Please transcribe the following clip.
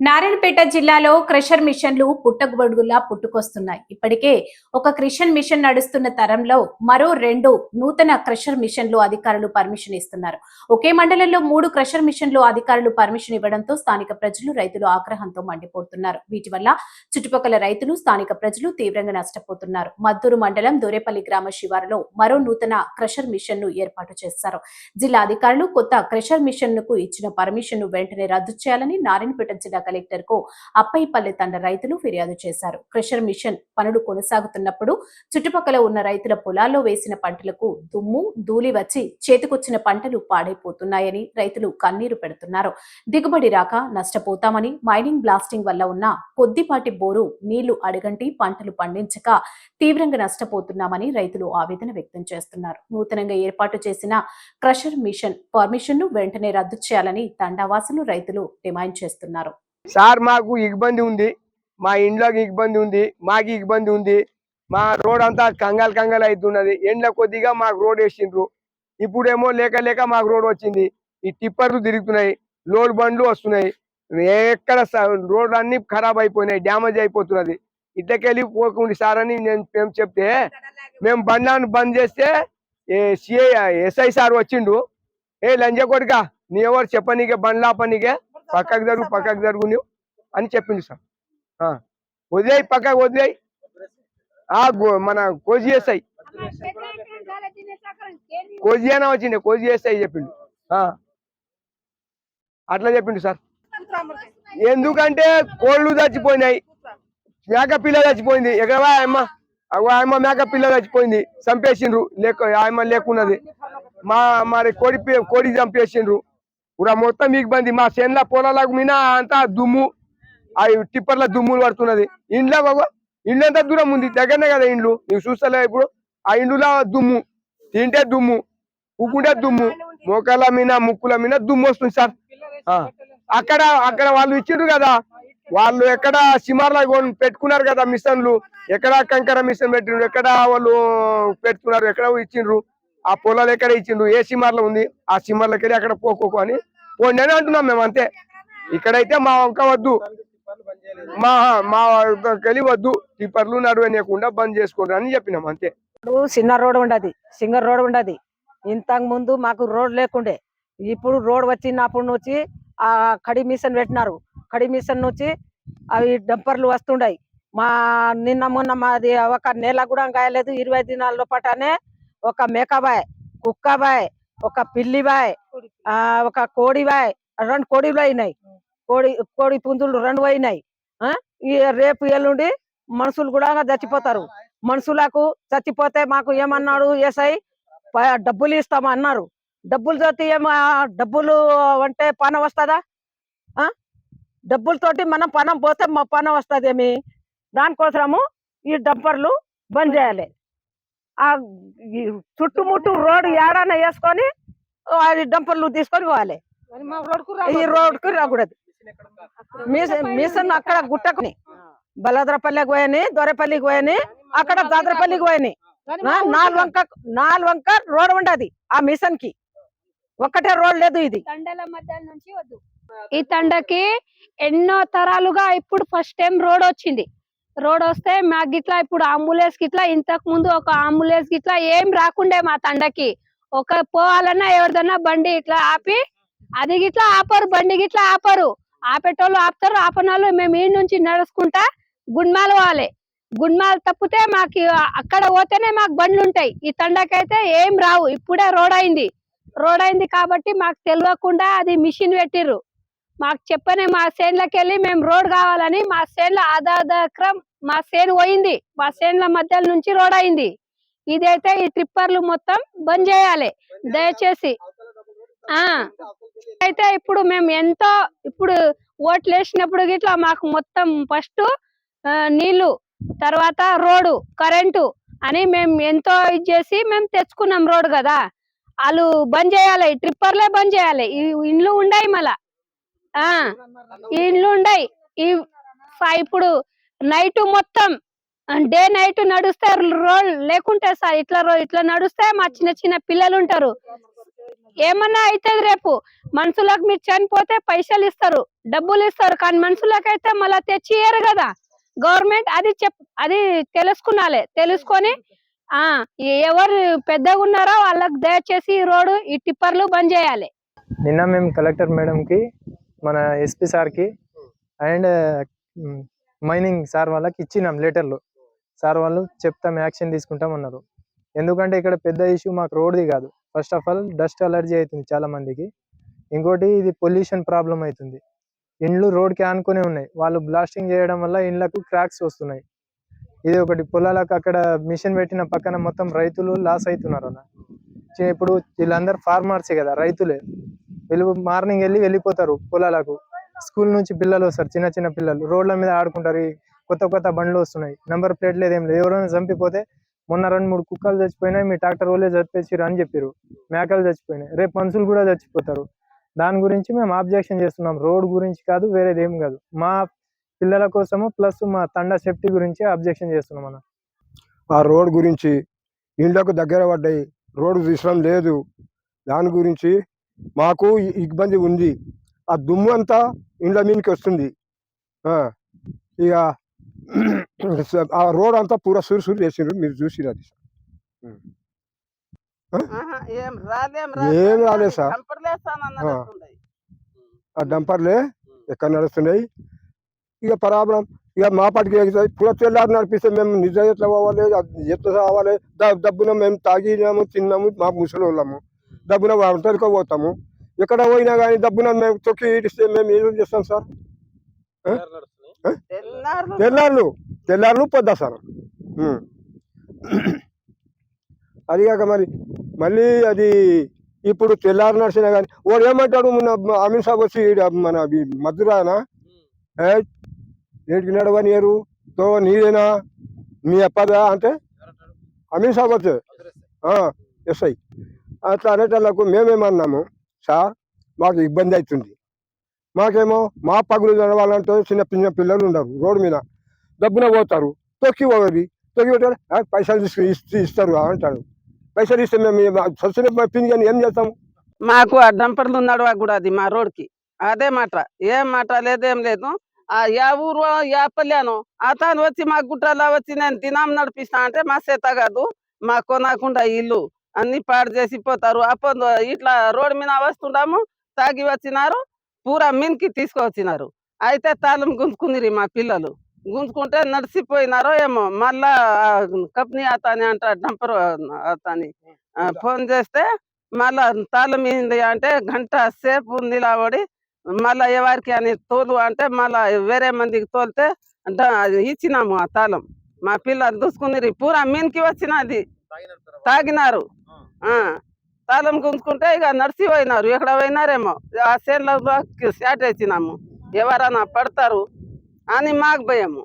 నారాయణపేట జిల్లాలో క్రషర్ మిషన్లు పుట్టగొడుగులా పుట్టుకొస్తున్నాయి. ఇప్పటికే ఒక క్రిషన్ మిషన్ నడుస్తున్న తరంలో మరో రెండు నూతన క్రషర్ మిషన్లు అధికారులు పర్మిషన్ ఇస్తున్నారు. ఒకే మండలంలో మూడు క్రషర్ మిషన్లు అధికారులు పర్మిషన్ ఇవ్వడంతో స్థానిక ప్రజలు రైతులు ఆగ్రహంతో మండిపోతున్నారు. వీటి వల్ల చుట్టుపక్కల రైతులు స్థానిక ప్రజలు తీవ్రంగా నష్టపోతున్నారు. మద్దూరు మండలం దొరేపల్లి గ్రామ శివారులో మరో నూతన క్రషర్ మిషన్ను ఏర్పాటు చేశారు. జిల్లా అధికారులు కొత్త క్రషర్ మిషన్కు ఇచ్చిన పర్మిషన్ను వెంటనే రద్దు చేయాలని నారాయణపేట జిల్లా కలెక్టర్కు అప్పైపల్లి తండ రైతులు ఫిర్యాదు చేశారు. క్రషర్ మిషన్ పనులు కొనసాగుతున్నప్పుడు చుట్టుపక్కల ఉన్న రైతుల పొలాల్లో వేసిన పంటలకు దుమ్ము ధూళి వచ్చి చేతికొచ్చిన పంటలు పాడైపోతున్నాయని రైతులు కన్నీరు పెడుతున్నారు. దిగుబడి రాక నష్టపోతామని మైనింగ్ బ్లాస్టింగ్ వల్ల ఉన్న కొద్దిపాటి బోరు నీళ్ళు అడగంటి పంటలు పండించక తీవ్రంగా నష్టపోతున్నామని రైతులు ఆవేదన వ్యక్తం చేస్తున్నారు. నూతనంగా ఏర్పాటు చేసిన క్రషర్ మిషన్ పర్మిషన్ను వెంటనే రద్దు చేయాలని తండావాసులు రైతులు డిమాండ్ చేస్తున్నారు. సార్ మాకు ఇబ్బంది ఉంది మా ఇంట్లోకి ఇబ్బంది ఉంది మాకు ఇబ్బంది ఉంది. మా రోడ్ అంతా కంగాలు కంగాలు అవుతున్నది ఎండ్ల కొద్దిగా మాకు రోడ్ వేసిండ్రు. ఇప్పుడేమో లేక లేక మాకు రోడ్ వచ్చింది. ఈ టిప్పర్లు తిరుగుతున్నాయి లోడ్ బండ్లు వస్తున్నాయి. ఎక్కడ రోడ్ అన్ని ఖరాబ్ అయిపోయినాయి డ్యామేజ్ అయిపోతున్నది. ఇట్లకెళ్ళి పోకుండా సార్ అని నేను మేము చెప్తే మేము బండ్లను బంద్ చేస్తే సిఐ ఎస్ఐ సార్ వచ్చిండు. ఏ లంజ కొడుక నీ ఎవరు చెప్పనీకే బండ్లాపనీకే. పక్కకు జరుగు పక్కకు జరుగు నువ్వు అని చెప్పింది సార్. ఆ, వదిలేయి పక్కకు వదిలేయి. ఆ మన కోజీ ఎస్ఐ. కోజీ అయినా వచ్చింది కోజీ ఎస్ఐ చెప్పిండు. ఆ, అట్లా చెప్పిండు సార్. ఎందుకంటే కోళ్ళు చచ్చిపోయినాయి. మేక పిల్ల చచ్చిపోయింది. ఎక్కడ ఆయమ్మ ఆయమ్మ మేక పిల్ల చచ్చిపోయింది. చంపేసిండ్రు. లేక ఆయమ్మ లేకున్నది. మా మరి కోడి కోడి చంపేసిండ్రు. ఇప్పుడు మొత్తం మీకు బంది. మా చేనుల పొలాలకు మీద అంతా దుమ్ము. ఆ టిప్పర్ల దుమ్ములు పడుతున్నది. ఇంట్లో బాబు ఇండ్లు ఎంత దూరం ఉంది. దగ్గరనే కదా ఇండ్లు. నువ్వు చూస్తలే ఇప్పుడు. ఆ ఇండ్లులో దుమ్ము. తింటే దుమ్ము. ఉక్కుంటే దుమ్ము. మోకాల మీద ముక్కుల మీద దుమ్ము వస్తుంది సార్. ఆ. అక్కడ అక్కడ వాళ్ళు ఇచ్చిండ్రు కదా. వాళ్ళు ఎక్కడ సిమార్లా పెట్టుకున్నారు కదా మిషన్లు. ఎక్కడ కంకర మిషన్ పెట్టిండ్రు? ఎక్కడ వాళ్ళు పెట్టుకున్నారు ఎక్కడ ఇచ్చిండ్రు? ఆ పొలాలు ఎక్కడ ఇచ్చిండు ఏ సిమార్లో ఉంది? ఆ సిమార్లకి వెళ్ళి అక్కడ పోకోకు అని పోండి అని అంటున్నాం మేము అంతే. ఇక్కడైతే మా వంక వద్దు. మా మా వెళ్ళి వద్దు. టిప్పర్లు నడవనీయకుండా బంద్ చేసుకోండి అని చెప్పినాం అంతే. ఇప్పుడు చిన్న రోడ్ ఉండదు. సింగర్ రోడ్ ఉండదు. ఇంతకు ముందు మాకు రోడ్ లేకుండే. ఇప్పుడు రోడ్ వచ్చినప్పుడు నుంచి ఆ కడి మిషన్ పెట్టినారు. కడి మిషన్ నుంచి అవి డంపర్లు వస్తుండయి. మా నిన్న మొన్న మాది ఒక నెల కూడా కాయలేదు. ఇరవై దినాల లోపటనే ఒక మేకబాయ్ కుక్కబాయ్ ఒక పిల్లిబాయ్ ఆ ఒక కోడిబాయ్ రెండు కోడిలు అయినాయి కోడి కోడి పుంజులు రెండు అయినాయి. ఆ? ఈ రేపు ఎల్లుండి మనుషులు కూడా చచ్చిపోతారు. మనుషులకు చచ్చిపోతే మాకు ఏమన్నాడు ఏసై? డబ్బులు ఇస్తామా అన్నారు డబ్బులు తోటి ఏమో డబ్బులు అంటే పనం వస్తుందా? ఆ? డబ్బులతోటి మనం పనం పోతే మా పనం వస్తుంది ఏమి దానికోసము ఈ డంపర్లు బంద్ చేయాలి. ఆ చుట్టుముట్టు రోడ్డు ఏడాన వేసుకొని డంపర్లు తీసుకొని పోవాలి. ఈ రోడ్డుకు రాకూడదు. మిషన్ అక్కడ గుట్టకుని బలద్రపల్లికి పోయని దొరపల్లికి పోయని అక్కడ దాద్రపల్లికి పోయని. నాలుగు వంక నాలుగు వంక రోడ్ ఉండదు ఆ మిషన్కి ఒక్కటే రోడ్ లేదు ఇది. తండల మధ్య నుంచి వద్దు. ఈ తండకి ఎన్నో తరాలుగా ఇప్పుడు ఫస్ట్ టైం రోడ్ వచ్చింది. రోడ్ వస్తే మాకు గిట్లా ఇప్పుడు అంబులెన్స్ గిట్లా ఇంతకు ముందు ఒక అంబులెన్స్ గిట్లా ఏం రాకుండే మా తండకి. ఒక పోవాలన్నా ఎవరిదన్నా బండి ఇట్లా ఆపి అది గిట్లా ఆపరు బండి గిట్లా ఆపరు. ఆపేటోళ్ళు ఆపుతారు ఆపనోళ్ళు మేము ఈ నుంచి నడుచుకుంటా గుడ్మాలు పోవాలి. గుడ్మాలు తప్పితే మాకు అక్కడ పోతేనే మాకు బండ్లు ఉంటాయి. ఈ తండకైతే ఏం రావు ఇప్పుడే రోడ్ అయింది. రోడ్ అయింది కాబట్టి మాకు తెలియకుండా అది మిషన్ పెట్టిర్రు. మాకు చెప్పనే మా చేనులకి వెళ్ళి మేము రోడ్ కావాలని మా చేనుల ఆధారం మా సేను పోయింది. మా చేనుల మధ్య నుంచి రోడ్ అయింది. ఇదైతే ఈ ట్రిప్పర్లు మొత్తం బంద్ చేయాలి. దయచేసి. ఆ. అయితే ఇప్పుడు మేము ఎంతో ఇప్పుడు ఓట్లు వేసినప్పుడు గిట్లా మాకు మొత్తం ఫస్ట్ నీళ్ళు తర్వాత రోడ్డు కరెంటు అని మేము ఎంతో ఇది చేసి మేము తెచ్చుకున్నాం రోడ్ కదా. వాళ్ళు బంద్ చేయాలి. ట్రిప్పర్లే బంద్ చేయాలి. ఈ ఇండ్లు ఉండయి మళ్ళా. ఆ. ఈ ఇండ్లు ఉండయి. ఈ ఇప్పుడు నైట్ మొత్తం డే నైట్ నడుస్తే రోడ్ లేకుంటే సార్ ఇట్లా ఇట్లా నడుస్తే మా చిన్న చిన్న పిల్లలు ఉంటారు ఏమన్నా అవుతుంది రేపు మనుషులకు మీరు చనిపోతే పైసలు ఇస్తారు డబ్బులు ఇస్తారు కానీ మనుషులకైతే మళ్ళీ తెచ్చి ఇయ్యరు కదా. గవర్నమెంట్ అది చెప్ అది తెలుసుకున్నాలే తెలుసుకొని ఆ ఎవరు పెద్దగా ఉన్నారో వాళ్ళకి దయచేసి ఈ రోడ్డు ఈ టిప్పర్లు బంద్ చేయాలి. నిన్న మేము కలెక్టర్ మేడంకి మన ఎస్పీ సార్కి అండ్ మైనింగ్ సార్ వాళ్ళకి ఇచ్చినాం లెటర్లు. సార్ వాళ్ళు చెప్తాం యాక్షన్ తీసుకుంటాం అన్నారు. ఎందుకంటే ఇక్కడ పెద్ద ఇష్యూ మాకు రోడ్ది కాదు. First of all dust allergy అవుతుంది చాలా మందికి. ఇంకోటి ఇది పొల్యూషన్ ప్రాబ్లం అవుతుంది ఇండ్లు రోడ్కి ఆనుకునే ఉన్నాయి. వాళ్ళు బ్లాస్టింగ్ చేయడం వల్ల ఇండ్లకు క్రాక్స్ వస్తున్నాయి. ఇది ఒకటి పొలాలకు అక్కడ మిషన్ పెట్టిన పక్కన మొత్తం రైతులు లాస్ అవుతున్నారు అన్న. చి- ఇప్పుడు వీళ్ళందరూ ఫార్మర్సే కదా రైతులే. వీళ్ళు మార్నింగ్ వెళ్ళి వెళ్ళిపోతారు పొలాలకు. స్కూల్ నుంచి పిల్లలు వస్తారు చిన్న చిన్న పిల్లలు. రోడ్ల మీద ఆడుకుంటారు ఈ కొత్త కొత్త బండ్లు వస్తున్నాయి. నెంబర్ ప్లేట్ లేదు లేదు. ఎవరైనా చంపిపోతే మొన్న రెండు మూడు కుక్కలు చచ్చిపోయినాయి మీ ట్రాక్టర్ వాళ్ళే చంపేసిరు అని చెప్పారు మేకలు చచ్చిపోయినాయి. రేపు మనుషులు కూడా చచ్చిపోతారు. దాని గురించి మేము ఆబ్జెక్షన్ చేస్తున్నాం. రోడ్ గురించి కాదు వేరేది ఏం కాదు. మా పిల్లల కోసము ప్లస్ మా తండ సేఫ్టీ గురించి అబ్జెక్షన్ చేస్తున్నాం అన్న. ఆ రోడ్ గురించి ఇండ్లకు దగ్గర పడ్డాయి. రోడ్డు తీసడం లేదు. దాని గురించి మాకు ఇబ్బంది ఉంది. ఆ దుమ్ము అంతా ఇండ్ల మీదకి వస్తుంది. ఇక ఆ రోడ్ అంతా పూరా సురు సురు చేసిండ్రు. మీరు చూసిరు అది. ఏం రాదేం ఏం రాలేదు సార్. ఆ. డంపర్లే ఎక్కడ నడుస్తున్నాయి ఇక ప్రాబ్లం ఇక మా పాటికి పూర తెల్లారి నడిపిస్తే మేము నిజ ఎట్లా పోవాలి? ఎట్లా కావాలి ద- డబ్బున మేము తాగినాము తిన్నాము మా ముసలి వాళ్ళము డబ్బున ఒంటరికో పోతాము. ఎక్కడ పోయినా కానీ డబ్బున మేము తొక్కి ఇడిస్తే మేము ఏం చేస్తాం సార్? తెల్లార్లు. తెల్లార్లు సార్. అది కాక మరి మళ్ళీ అది ఇప్పుడు తెల్లారు నడిచినా కానీ వాడు ఏమంటాడు మన అమీన్ సాబ్ వచ్చి మన మధురానా? ఏ? ఏడికి నడవనియరు? తో నీదేనా? మీ అప్పదా? అంటే అమీన్ సాబ్ వచ్చే. ఎస్ఐ. అట్లా అనేటోళ్ళకు మేమేమన్నాము? సార్ మాకు ఇబ్బంది అవుతుంది. మాకేమో మా పగులు నడవాలంటే చిన్న చిన్న పిల్లలు ఉండరు రోడ్డు మీద. డబ్బున పోతారు. తొక్కి పోవది తొక్కి పెట్టారు పైసలు తీసుకుని ఇస్తారు అంటాడు పైసలు ఇస్తే మేము సబ్సిడీ పిన్ కానీ ఏం చేస్తాము మాకు ఆ డంపర్లు అది మా రోడ్కి అదే మాట. ఏం మాట లేదు ఏం లేదు. ఆ యా ఊరు యా పల్లెను. అతను వచ్చి మా గుట్టలో వచ్చి నేను దినం నడిపిస్తా అంటే మా చేత కాదు. మా కొనకుండా ఇల్లు. అన్ని పాడు చేసి పోతారు అప్పుడు ఇట్లా రోడ్ మీద వస్తుండము తాగి వచ్చినారు పూరా మీన్కి తీసుకువచ్చినారు అయితే తాళం గుంజుకునిరి మా పిల్లలు. గుంజుకుంటే నడిచిపోయినారో ఏమో. మళ్ళా కంపెనీ అతని అంట డంపర్ అతని ఫోన్ చేస్తే మళ్ళా తాళం ఏంది అంటే గంట సేపు నిలబడి మళ్ళా ఎవరికి అని తోలు అంటే మళ్ళా వేరే మందికి తోలితే ఇచ్చినాము ఆ తాళం. మా పిల్లలు దూసుకుని పూరా మీన్కి వచ్చినది. తాగినారు. తాళం గుంజుకుంటే ఇక నడిచి పోయినారు ఎక్కడ పోయినారేమో. ఆ సేన్లో సాట్ వేసినాము. ఎవరన్నా పడతారు అని మాకు భయము.